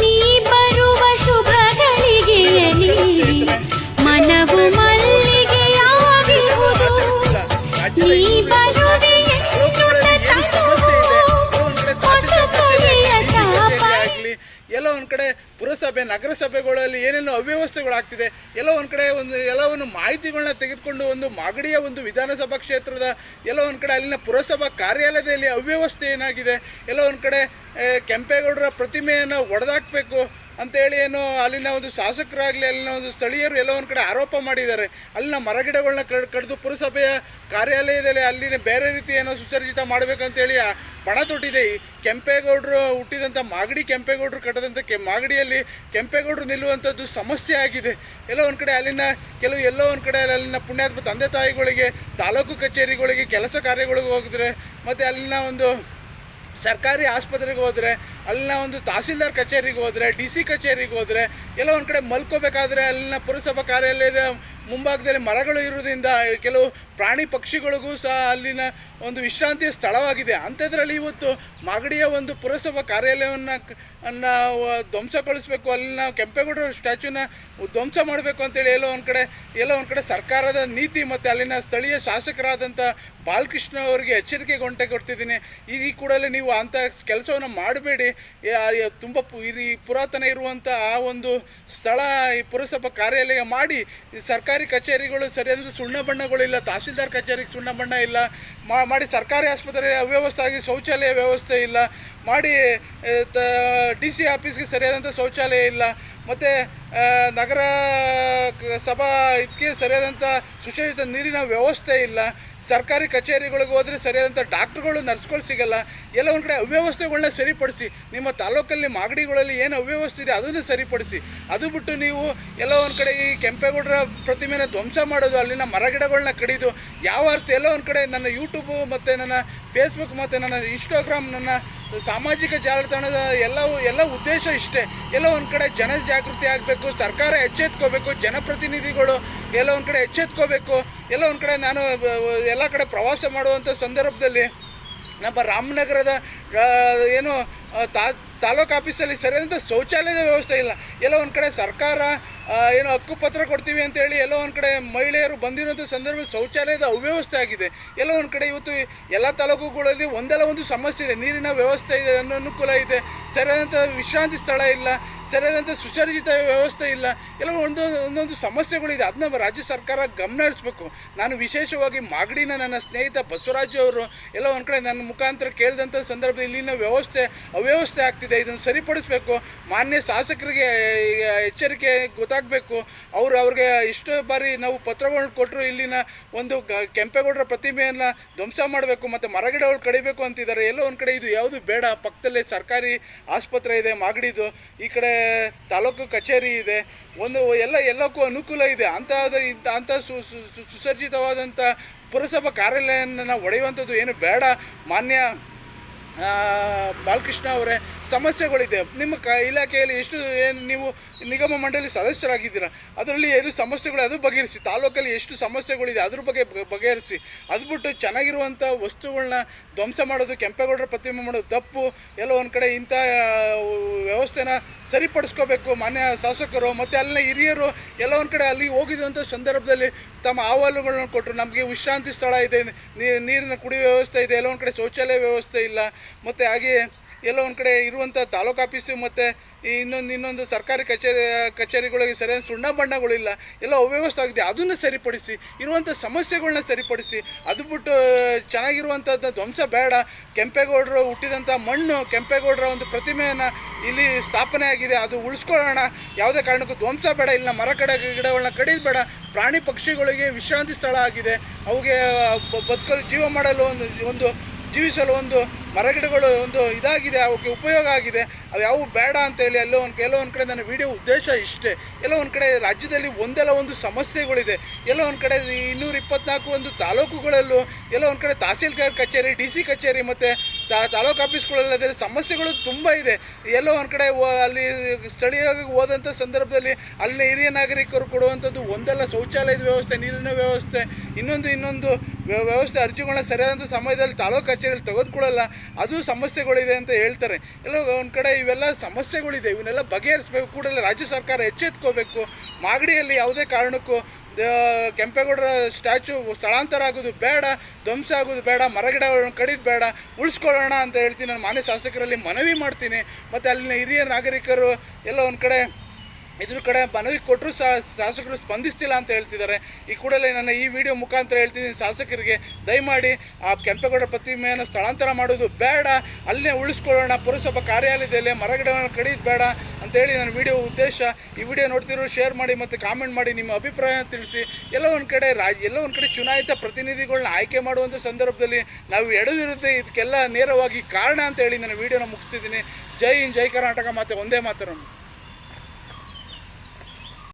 ನೀ ಬರುವ ಶುಭ ಗಳಿಗೆಯಲಿ ಮನವು ಮಲ್ಲಿಗೆಯಾಗಿರುವುದು. ನೀ ಬರುವೆ ಎಲ್ಲೋ ಒಂದು ಕಡೆ ಪುರಸಭೆ, ನಗರಸಭೆಗಳಲ್ಲಿ ಏನೇನೋ ಅವ್ಯವಸ್ಥೆಗಳಾಗ್ತಿದೆ, ಎಲ್ಲೋ ಒಂದು ಕಡೆ ಮಾಹಿತಿಗಳನ್ನ ತೆಗೆದುಕೊಂಡು ಒಂದು ಮಾಗಡಿಯ ಒಂದು ವಿಧಾನಸಭಾ ಕ್ಷೇತ್ರದ ಎಲ್ಲೋ ಒಂದು ಕಡೆ ಅಲ್ಲಿನ ಪುರಸಭಾ ಕಾರ್ಯಾಲಯದಲ್ಲಿ ಅವ್ಯವಸ್ಥೆ ಏನಾಗಿದೆ, ಎಲ್ಲೋ ಒಂದು ಕಡೆ ಕೆಂಪೇಗೌಡರ ಪ್ರತಿಮೆಯನ್ನು ಒಡೆದಾಕಬೇಕು ಅಂತೇಳಿ ಏನು ಅಲ್ಲಿನ ಒಂದು ಶಾಸಕರಾಗಲಿ, ಅಲ್ಲಿನ ಒಂದು ಸ್ಥಳೀಯರು ಎಲ್ಲೋ ಒಂದು ಕಡೆ ಆರೋಪ ಮಾಡಿದ್ದಾರೆ. ಅಲ್ಲಿನ ಮರಗಿಡಗಳನ್ನ ಕಡ್, ಕಡಿದು ಪುರಸಭೆಯ ಕಾರ್ಯಾಲಯದಲ್ಲಿ ಅಲ್ಲಿನ ಬೇರೆ ರೀತಿ ಏನೋ ಸುಸರ್ಜಿತ ಮಾಡಬೇಕಂತೇಳಿ ಪಣ ತೊಟ್ಟಿದೆ. ಕೆಂಪೇಗೌಡರು ಹುಟ್ಟಿದಂಥ ಮಾಗಡಿ ಕೆಂಪೇಗೌಡರು ಕಟ್ಟದಂಥ ಕೆ, ಮಾಗಡಿಯಲ್ಲಿ ಕೆಂಪೇಗೌಡರು ನಿಲ್ಲುವಂಥದ್ದು ಸಮಸ್ಯೆ ಆಗಿದೆ. ಎಲ್ಲೋ ಒಂದು ಕಡೆ ಅಲ್ಲಿನ ಕೆಲವು, ಎಲ್ಲೋ ಒಂದು ಕಡೆ ಅಲ್ಲಿನ ಪುಣ್ಯಾತ್ಮ ತಂದೆ ತಾಯಿಗಳಿಗೆ, ತಾಲೂಕು ಕಚೇರಿಗಳಿಗೆ, ಕೆಲಸ ಕಾರ್ಯಗಳಿಗೆ ಹೋಗಿದ್ರೆ ಮತ್ತು ಅಲ್ಲಿನ ಒಂದು ಸರ್ಕಾರಿ ಆಸ್ಪತ್ರೆಗೆ ಹೋದರೆ, ಅಲ್ಲಿನ ಒಂದು ತಹಸೀಲ್ದಾರ್ ಕಚೇರಿಗೆ ಹೋದರೆ, ಡಿ ಸಿ ಕಚೇರಿಗೆ ಹೋದರೆ, ಎಲ್ಲ ಒಂದು ಕಡೆ ಮಲ್ಕೋಬೇಕಾದ್ರೆ ಅಲ್ಲಿನ ಪುರಸಭಾ ಕಾರ್ಯಾಲಯದ ಮುಂಭಾಗದಲ್ಲಿ ಮರಗಳು ಇರೋದ್ರಿಂದ ಕೆಲವು ಪ್ರಾಣಿ ಪಕ್ಷಿಗಳಿಗೂ ಸಹ ಅಲ್ಲಿನ ಒಂದು ವಿಶ್ರಾಂತಿಯ ಸ್ಥಳವಾಗಿದೆ. ಅಂಥದ್ರಲ್ಲಿ ಇವತ್ತು ಮಾಗಡಿಯ ಒಂದು ಪುರಸಭಾ ಕಾರ್ಯಾಲಯವನ್ನು ಧ್ವಂಸಗೊಳಿಸಬೇಕು ಅಲ್ಲಿನ ಕೆಂಪೇಗೌಡರ ಸ್ಟ್ಯಾಚ್ಯೂನ ಧ್ವಂಸ ಮಾಡಬೇಕು ಅಂತೇಳಿ ಎಲ್ಲೋ ಒಂದು ಕಡೆ, ಎಲ್ಲೋ ಒಂದು ಕಡೆ ಸರ್ಕಾರದ ನೀತಿ ಮತ್ತು ಅಲ್ಲಿನ ಸ್ಥಳೀಯ ಶಾಸಕರಾದಂಥ ಬಾಲಕೃಷ್ಣ ಅವರಿಗೆ ಎಚ್ಚರಿಕೆ ಗಂಟೆ ಕೊಡ್ತಿದ್ದೀನಿ. ಈ ಕೂಡಲೇ ನೀವು ಅಂಥ ಕೆಲಸವನ್ನು ಮಾಡಬೇಡಿ. ತುಂಬ ಈ ಪುರಾತನ ಇರುವಂಥ ಆ ಒಂದು ಸ್ಥಳ, ಈ ಪುರಸಭಾ ಕಾರ್ಯಾಲಯ ಮಾಡಿ ಸರ್ಕಾರಿ ಕಚೇರಿಗಳು ಸರಿಯಾದ ಸುಣ್ಣ ಬಣ್ಣಗಳಿಲ್ಲ ತಹಸೀಲ್ದಾರ್ ಕಚೇರಿಗೆ ಸುಣ್ಣ ಬಣ್ಣ ಇಲ್ಲ. ಮಾಡಿ ಸರ್ಕಾರಿ ಆಸ್ಪತ್ರೆ ಅವ್ಯವಸ್ಥೆ ಆಗಿ ಶೌಚಾಲಯ ವ್ಯವಸ್ಥೆ ಇಲ್ಲ. ಮಾಡಿ ಡಿ ಸಿ ಆಫೀಸ್ಗೆ ಸರಿಯಾದಂಥ ಶೌಚಾಲಯ ಇಲ್ಲ. ಮತ್ತು ನಗರ ಸಭಾ ಇದಕ್ಕೆ ಸರಿಯಾದಂಥ ಸುಶೋಚಿತ ನೀರಿನ ವ್ಯವಸ್ಥೆ ಇಲ್ಲ. ಸರ್ಕಾರಿ ಕಚೇರಿಗಳಿಗೆ ಹೋದರೆ ಸರಿಯಾದಂಥ ಡಾಕ್ಟ್ರುಗಳು, ನರ್ಸ್ಗಳು ಸಿಗಲ್ಲ. ಎಲ್ಲ ಒಂದು ಕಡೆ ಅವ್ಯವಸ್ಥೆಗಳನ್ನ ಸರಿಪಡಿಸಿ. ನಿಮ್ಮ ತಾಲೂಕಲ್ಲಿ ಮಾಗಡಿಗಳಲ್ಲಿ ಏನು ಅವ್ಯವಸ್ಥೆ ಇದೆ ಅದನ್ನು ಸರಿಪಡಿಸಿ. ಅದು ಬಿಟ್ಟು ನೀವು ಎಲ್ಲ ಒಂದು ಕಡೆ ಈ ಕೆಂಪೇಗೌಡರ ಪ್ರತಿಮೆನ ಧ್ವಂಸ ಮಾಡೋದು, ಅಲ್ಲಿನ ಮರಗಿಡಗಳನ್ನ ಕಡಿದು, ಯಾವ ಅರ್ಥ? ಎಲ್ಲ ಒಂದು ಕಡೆ ನನ್ನ ಯೂಟ್ಯೂಬು ಮತ್ತು ನನ್ನ ಫೇಸ್ಬುಕ್ ಮತ್ತು ನನ್ನ ಇನ್ಸ್ಟಾಗ್ರಾಮ್ ನನ್ನ ಸಾಮಾಜಿಕ ಜಾಲತಾಣದ ಎಲ್ಲವೂ, ಎಲ್ಲ ಉದ್ದೇಶ ಇಷ್ಟೇ. ಎಲ್ಲ ಒಂದು ಕಡೆ ಜನ ಜಾಗೃತಿ ಆಗಬೇಕು, ಸರ್ಕಾರ ಎಚ್ಚೆತ್ಕೋಬೇಕು, ಜನಪ್ರತಿನಿಧಿಗಳು ಎಲ್ಲ ಒಂದು ಕಡೆ ಎಚ್ಚೆತ್ಕೋಬೇಕು, ಎಲ್ಲ ಒಂದು ಕಡೆ ನಾನು ಎಲ್ಲ ಕಡೆ ಪ್ರವಾಸ ಮಾಡುವಂಥ ಸಂದರ್ಭದಲ್ಲಿ ನಮ್ಮ ರಾಮನಗರದ ಏನು ತಾ, ತಾಲೂಕು ಆಫೀಸಲ್ಲಿ ಸರಿಯಾದಂಥ ಶೌಚಾಲಯದ ವ್ಯವಸ್ಥೆ ಇಲ್ಲ. ಎಲ್ಲ ಒಂದು ಕಡೆ ಸರ್ಕಾರ ಏನು ಹಕ್ಕುಪತ್ರ ಕೊಡ್ತೀವಿ ಅಂತೇಳಿ ಎಲ್ಲೋ ಒಂದು ಕಡೆ ಮಹಿಳೆಯರು ಬಂದಿರೋಂಥ ಸಂದರ್ಭದಲ್ಲಿ ಶೌಚಾಲಯದ ಅವ್ಯವಸ್ಥೆ ಆಗಿದೆ. ಎಲ್ಲೋ ಒಂದು ಕಡೆ ಇವತ್ತು ಎಲ್ಲ ತಾಲೂಕುಗಳಲ್ಲಿ ಒಂದಲ್ಲ ಒಂದು ಸಮಸ್ಯೆ ಇದೆ. ನೀರಿನ ವ್ಯವಸ್ಥೆ ಇದೆ ಅನುಕೂಲ ಇದೆ. ಸರಿಯಾದಂಥ ವಿಶ್ರಾಂತಿ ಸ್ಥಳ ಇಲ್ಲ. ಸರಿಯಾದಂಥ ಸುಸರ್ಜಿತ ವ್ಯವಸ್ಥೆ ಇಲ್ಲ. ಎಲ್ಲ ಒಂದು ಒಂದೊಂದು ಸಮಸ್ಯೆಗಳಿದೆ. ಅದನ್ನ ರಾಜ್ಯ ಸರ್ಕಾರ ಗಮನ ಹರಿಸ್ಬೇಕು. ನಾನು ವಿಶೇಷವಾಗಿ ಮಾಗಡಿನ ನನ್ನ ಸ್ನೇಹಿತ ಬಸವರಾಜು ಅವರು ಎಲ್ಲ ಒಂದು ಕಡೆ ನನ್ನ ಮುಖಾಂತರ ಕೇಳಿದಂಥ ಸಂದರ್ಭದಲ್ಲಿ ಇಲ್ಲಿನ ವ್ಯವಸ್ಥೆ ಅವ್ಯವಸ್ಥೆ ಆಗ್ತಿದೆ. ಇದನ್ನು ಸರಿಪಡಿಸಬೇಕು. ಮಾನ್ಯ ಶಾಸಕರಿಗೆ ಎಚ್ಚರಿಕೆ ಗೊತ್ತಾಗಬೇಕು. ಅವರು ಅವ್ರಿಗೆ ಇಷ್ಟು ಬಾರಿ ನಾವು ಪತ್ರಗಳು ಕೊಟ್ಟರು ಇಲ್ಲಿನ ಒಂದು ಕೆಂಪೇಗೌಡರ ಪ್ರತಿಮೆಯನ್ನು ಧ್ವಂಸ ಮಾಡಬೇಕು ಮತ್ತು ಮರಗಿಡಗಳು ಕಡಿಬೇಕು ಅಂತಿದ್ದಾರೆ. ಎಲ್ಲೋ ಒಂದು ಕಡೆ ಇದು ಯಾವುದು ಬೇಡ. ಪಕ್ಕದಲ್ಲೇ ಸರ್ಕಾರಿ ಆಸ್ಪತ್ರೆ ಇದೆ ಮಾಗಡಿದು. ಈ ಕಡೆ ತಾಲೂಕು ಕಚೇರಿ ಇದೆ. ಒಂದು ಎಲ್ಲ ಎಲ್ಲಕ್ಕೂ ಅನುಕೂಲ ಇದೆ. ಅಂತಹದ ಇಂಥ, ಅಂಥ ಸು ಸುಸಜ್ಜಿತವಾದಂಥ ಪುರಸಭಾ ಕಾರ್ಯಾಲಯನ ಒಡೆಯುವಂಥದ್ದು ಏನು ಬೇಡ. ಮಾನ್ಯ ಬಾಲಕೃಷ್ಣ ಅವರೇ ಸಮಸ್ಯೆಗಳಿದೆ. ನಿಮ್ಮ ಕ ಇಲಾಖೆಯಲ್ಲಿ ಎಷ್ಟು ಏನು ನೀವು ನಿಗಮ ಮಂಡಳಿ ಸದಸ್ಯರಾಗಿದ್ದೀರಾ, ಅದರಲ್ಲಿ ಏನು ಸಮಸ್ಯೆಗಳು ಅದು ಬಗೆಹರಿಸಿ, ತಾಲೂಕಲ್ಲಿ ಎಷ್ಟು ಸಮಸ್ಯೆಗಳಿದೆ ಅದ್ರ ಬಗ್ಗೆ ಬಗೆಹರಿಸಿ. ಅದು ಬಿಟ್ಟು ಚೆನ್ನಾಗಿರುವಂಥ ವಸ್ತುಗಳನ್ನ ಧ್ವಂಸ ಮಾಡೋದು, ಕೆಂಪೇಗೌಡರ ಪ್ರತಿಮೆ ಮಾಡೋದು ತಪ್ಪು, ಎಲ್ಲೋ ಒಂದು ಕಡೆ ಇಂಥ ವ್ಯವಸ್ಥೆನ ಸರಿಪಡಿಸ್ಕೋಬೇಕು ಮಾನ್ಯ ಶಾಸಕರು, ಮತ್ತು ಅಲ್ಲಿನ ಹಿರಿಯರು ಎಲ್ಲ ಒಂದು ಕಡೆ ಅಲ್ಲಿ ಹೋಗಿದ್ದಂಥ ಸಂದರ್ಭದಲ್ಲಿ ತಮ್ಮ ಅಹವಾಲುಗಳನ್ನ ಕೊಟ್ಟರು ನಮಗೆ ವಿಶ್ರಾಂತಿ ಸ್ಥಳ ಇದೆ ನೀರಿನ ಕುಡಿಯುವ ವ್ಯವಸ್ಥೆ ಇದೆ, ಎಲ್ಲ ಒಂದು ಕಡೆ ಶೌಚಾಲಯ ವ್ಯವಸ್ಥೆ ಇಲ್ಲ. ಮತ್ತು ಹಾಗೆ ಎಲ್ಲ ಒಂದು ಕಡೆ ಇರುವಂಥ ತಾಲೂಕು ಆಫೀಸು ಮತ್ತು ಇನ್ನೊಂದು ಇನ್ನೊಂದು ಸರ್ಕಾರಿ ಕಚೇರಿ, ಕಚೇರಿಗಳಿಗೆ ಸರಿಯಾದ ಸುಣ್ಣ ಬಣ್ಣಗಳಿಲ್ಲ ಎಲ್ಲ ಅವ್ಯವಸ್ಥೆ ಆಗಿದೆ. ಅದನ್ನು ಸರಿಪಡಿಸಿ ಇರುವಂಥ ಸಮಸ್ಯೆಗಳನ್ನ ಸರಿಪಡಿಸಿ, ಅದು ಬಿಟ್ಟು ಚೆನ್ನಾಗಿರುವಂಥದ್ದು ಧ್ವಂಸ ಬೇಡ. ಕೆಂಪೇಗೌಡರು ಹುಟ್ಟಿದಂಥ ಮಣ್ಣು, ಕೆಂಪೇಗೌಡರ ಒಂದು ಪ್ರತಿಮೆಯನ್ನು ಇಲ್ಲಿ ಸ್ಥಾಪನೆ ಆಗಿದೆ. ಅದು ಉಳಿಸ್ಕೊಳ್ಳೋಣ. ಯಾವುದೇ ಕಾರಣಕ್ಕೂ ಧ್ವಂಸ ಬೇಡ. ಇಲ್ಲ ಮರ ಕಡೆ ಗಿಡಗಳನ್ನ ಕಡಿದ್ಬೇಡ ಪ್ರಾಣಿ ಪಕ್ಷಿಗಳಿಗೆ ವಿಶ್ರಾಂತಿ ಸ್ಥಳ ಆಗಿದೆ. ಅವುಗೆ ಬದುಕಲು ಜೀವ ಮಾಡಲು ಒಂದು ಒಂದು ಜೀವಿಸಲು ಒಂದು ಮರಗಿಡಗಳು ಒಂದು ಇದಾಗಿದೆ, ಅವಕ್ಕೆ ಉಪಯೋಗ ಆಗಿದೆ. ಅವು ಯಾವುವು ಬೇಡ ಅಂತೇಳಿ ಎಲ್ಲೋ ಒಂದು ಎಲ್ಲೋ ಒಂದು ಕಡೆ ನನ್ನ ವಿಡಿಯೋ ಉದ್ದೇಶ ಇಷ್ಟೇ. ಎಲ್ಲೋ ಒಂದು ಕಡೆ ರಾಜ್ಯದಲ್ಲಿ ಒಂದೆಲ್ಲ ಒಂದು ಸಮಸ್ಯೆಗಳಿದೆ. ಎಲ್ಲೋ ಒಂದು ಕಡೆ ಇನ್ನೂರ ಇಪ್ಪತ್ನಾಲ್ಕು ಒಂದು ತಾಲೂಕುಗಳಲ್ಲೂ ಎಲ್ಲೋ ಒಂದು ಕಡೆ ತಹಸೀಲ್ದಾರ್ ಕಚೇರಿ, ಡಿ ಸಿ ಕಚೇರಿ ಮತ್ತು ತಾಲೂಕು ಆಫೀಸ್ಗಳಲ್ಲದೆ ಸಮಸ್ಯೆಗಳು ತುಂಬ ಇದೆ. ಎಲ್ಲೋ ಒಂದು ಕಡೆ ಅಲ್ಲಿ ಸ್ಥಳೀಯವಾಗಿ ಹೋದಂಥ ಸಂದರ್ಭದಲ್ಲಿ ಅಲ್ಲಿನ ಹಿರಿಯ ನಾಗರಿಕರು ಕೊಡುವಂಥದ್ದು ಒಂದಲ್ಲ, ಶೌಚಾಲಯದ ವ್ಯವಸ್ಥೆ, ನೀರಿನ ವ್ಯವಸ್ಥೆ, ಇನ್ನೊಂದು ಇನ್ನೊಂದು ವ್ಯವಸ್ಥೆ ಅರ್ಜಿಗಳನ್ನ ಸರಿಯಾದಂಥ ಸಮಯದಲ್ಲಿ ತಾಲೂಕು ಕಚೇರಿಯಲ್ಲಿ ತೆಗೆದುಕೊಳ್ಳಲ್ಲ. ಅದು ಸಮಸ್ಯೆಗಳಿದೆ ಅಂತ ಹೇಳ್ತಾರೆ. ಎಲ್ಲ ಒಂದು ಕಡೆ ಇವೆಲ್ಲ ಸಮಸ್ಯೆಗಳಿದೆ. ಇವನ್ನೆಲ್ಲ ಬಗೆಹರಿಸಬೇಕು. ಕೂಡಲೇ ರಾಜ್ಯ ಸರ್ಕಾರ ಎಚ್ಚೆತ್ಕೋಬೇಕು. ಮಾಗಡಿಯಲ್ಲಿ ಯಾವುದೇ ಕಾರಣಕ್ಕೂ ಕೆಂಪೇಗೌಡರ ಸ್ಟ್ಯಾಚು ಸ್ಥಳಾಂತರ ಆಗೋದು ಬೇಡ, ಧ್ವಂಸ ಆಗೋದು ಬೇಡ, ಮರಗಿಡಗಳನ್ನು ಕಡಿದು ಬೇಡ, ಉಳಿಸ್ಕೊಳ್ಳೋಣ ಅಂತ ಹೇಳ್ತೀನಿ. ನಾನು ಮಾನ್ಯ ಶಾಸಕರಲ್ಲಿ ಮನವಿ ಮಾಡ್ತೀನಿ. ಮತ್ತು ಅಲ್ಲಿನ ಹಿರಿಯ ನಾಗರಿಕರು ಎಲ್ಲ ಒಂದು ಕಡೆ ಇದ್ರ ಕಡೆ ಮನವಿ ಕೊಟ್ಟರು ಸಹ ಶಾಸಕರು ಸ್ಪಂದಿಸ್ತಿಲ್ಲ ಅಂತ ಹೇಳ್ತಿದ್ದಾರೆ. ಈ ಕೂಡಲೇ ನನ್ನ ಈ ವಿಡಿಯೋ ಮುಖಾಂತರ ಹೇಳ್ತೀನಿ ಶಾಸಕರಿಗೆ ದಯಮಾಡಿ ಆ ಕೆಂಪೇಗೌಡ ಪ್ರತಿಮೆಯನ್ನು ಸ್ಥಳಾಂತರ ಮಾಡೋದು ಬೇಡ. ಅಲ್ಲೇ ಉಳಿಸ್ಕೊಳ್ಳೋಣ. ಪುರಸಭಾ ಕಾರ್ಯಾಲಯದಲ್ಲಿ ಮರಗಿಡಗಳನ್ನು ಕಡಿಯೋದು ಬೇಡ ಅಂತೇಳಿ ನನ್ನ ವಿಡಿಯೋ ಉದ್ದೇಶ. ಈ ವಿಡಿಯೋ ನೋಡ್ತಿರೋ ಶೇರ್ ಮಾಡಿ ಮತ್ತು ಕಾಮೆಂಟ್ ಮಾಡಿ ನಿಮ್ಮ ಅಭಿಪ್ರಾಯ ತಿಳಿಸಿ. ಎಲ್ಲ ಒಂದು ಕಡೆ ರಾಜ್ ಎಲ್ಲ ಒಂದು ಕಡೆ ಚುನಾಯಿತ ಪ್ರತಿನಿಧಿಗಳನ್ನ ಆಯ್ಕೆ ಮಾಡುವಂಥ ಸಂದರ್ಭದಲ್ಲಿ ನಾವು ಎಡದಿರುತ್ತೆ ಇದಕ್ಕೆಲ್ಲ ನೇರವಾಗಿ ಕಾರಣ ಅಂತ ಹೇಳಿ ನಾನು ವಿಡಿಯೋನ ಮುಗಿಸ್ತಿದ್ದೀನಿ. ಜೈ ಹಿಂದ್, ಜೈ ಕರ್ನಾಟಕ. ಮತ್ತು ಒಂದೇ ಮಾತರಂ